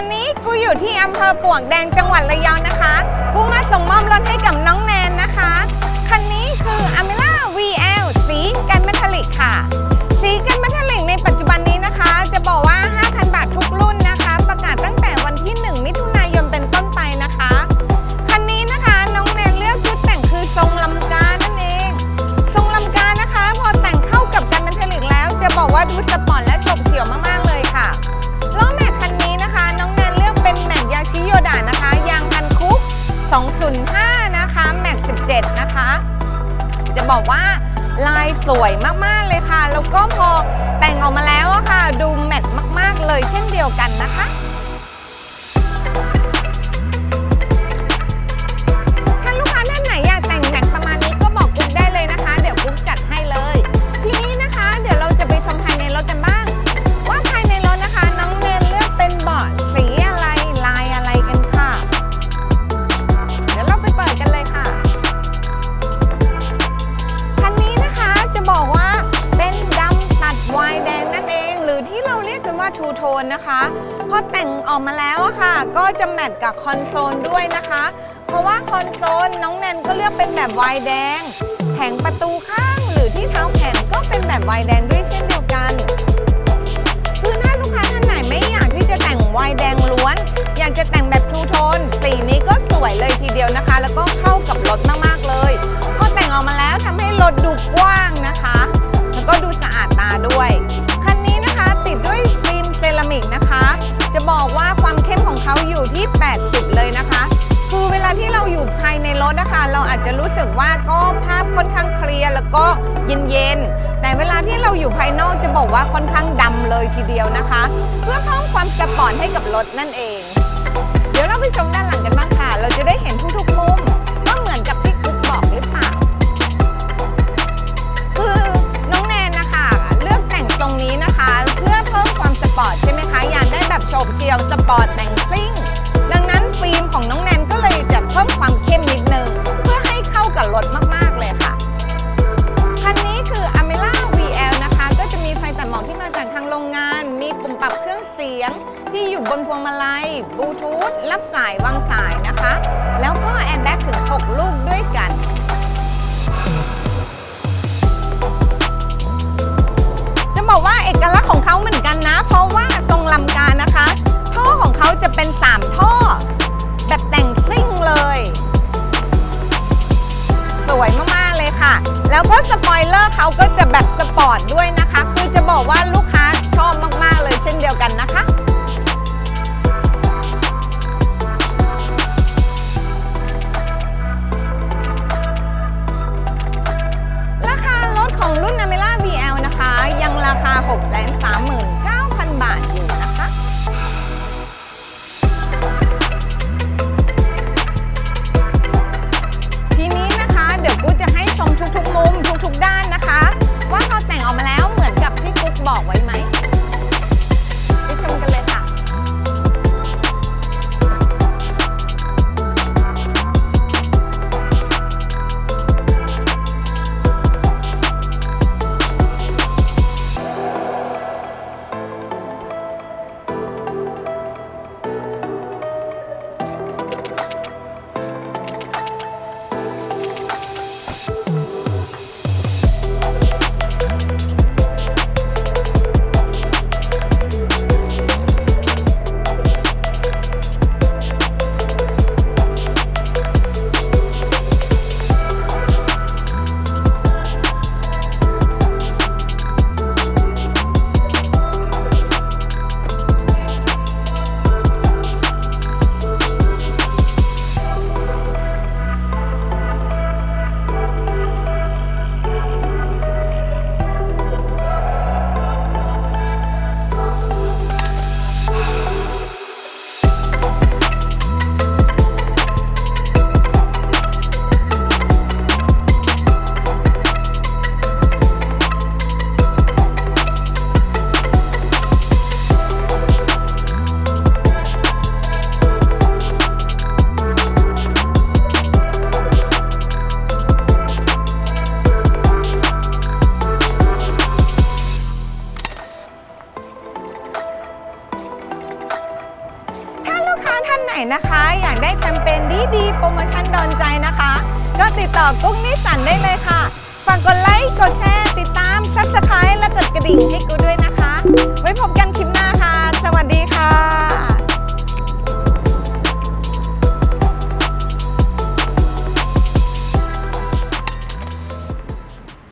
อนนี้กูอยู่ที่อำเภอปลวกแดงจังหวัดระยองนะคะ กูมาส่งมอบรถให้กับน้องแน บอกว่าลายสวยมากๆเลยค่ะ แล้วก็พอแต่งออกมาแล้วอะค่ะ ดูแมทมากๆเลยเช่นเดียวกันนะคะ ทูโทนนะคะพอแต่งออกมาแล้วอะค่ะ ก็จะแมทกับคอนโซลด้วยนะคะ เพราะว่าคอนโซลน้องแนนก็เลือกเป็นแบบวายแดงแผงประตูข้างหรือที่เท้าแขนก็เป็นแบบวายแดงด้วยเช่นเดียวกันคือถ้าลูกค้าท่านไหนไม่อยากที่จะแต่งวายแดงล้วน อยากจะแต่งแบบทูโทนสีนี้ก็สวยเลยทีเดียวนะคะ แล้วก็เข้ากับรถมากๆเลย พอแต่งออกมาแล้วทำให้รถดูกว้างนะคะ จะบอกว่าความเข้มของเขาอยู่ที่ 80 เลยนะคะ คือเวลาที่เราอยู่ภายในรถนะคะ เราอาจจะรู้สึกว่าก็ภาพค่อนข้างเคลียร์แล้วก็เย็นๆ แต่เวลาที่เราอยู่ภายนอกจะบอกว่าค่อนข้างดำเลยทีเดียวนะคะ เพื่อเพิ่มความสปอร์ตให้กับรถนั่นเอง เดี๋ยวเราไปชมด้านหลังกันบ้างค่ะ เราจะได้เห็นทุกๆมุม นิดนึง เพื่อให้เข้ากับรถมากๆเลยค่ะ คันนี้คือ a m e l a VL นะคะ ก็จะมีไฟตัดหมอกที่มาจากทางโรงงาน มีปุ่มปรับเครื่องเสียง ที่อยู่บนพวงมาลัยบลูทูธรับสายวางสายนะคะ แล้วก็แอร์แบ็กถึง 6 ลูกด้วยกัน วยมากๆเลยค่ะ แล้วก็สปอยเลอร์เขาก็จะแบบสปอร์ตด้วยนะคะ คือจะบอกว่าลูกค้าชอบมากๆเลยเช่นเดียวกันนะคะ นะคะ อยากได้แคมเปญดีๆโปรโมชั่นโดนใจนะคะ ก็ติดต่อกุ้งนิสันได้เลยค่ะฝากกดไลค์กดแชร์ติดตามซับสไครต์และกดกระดิ่งให้กูด้วยนะคะ ไว้พบกันคลิปหน้า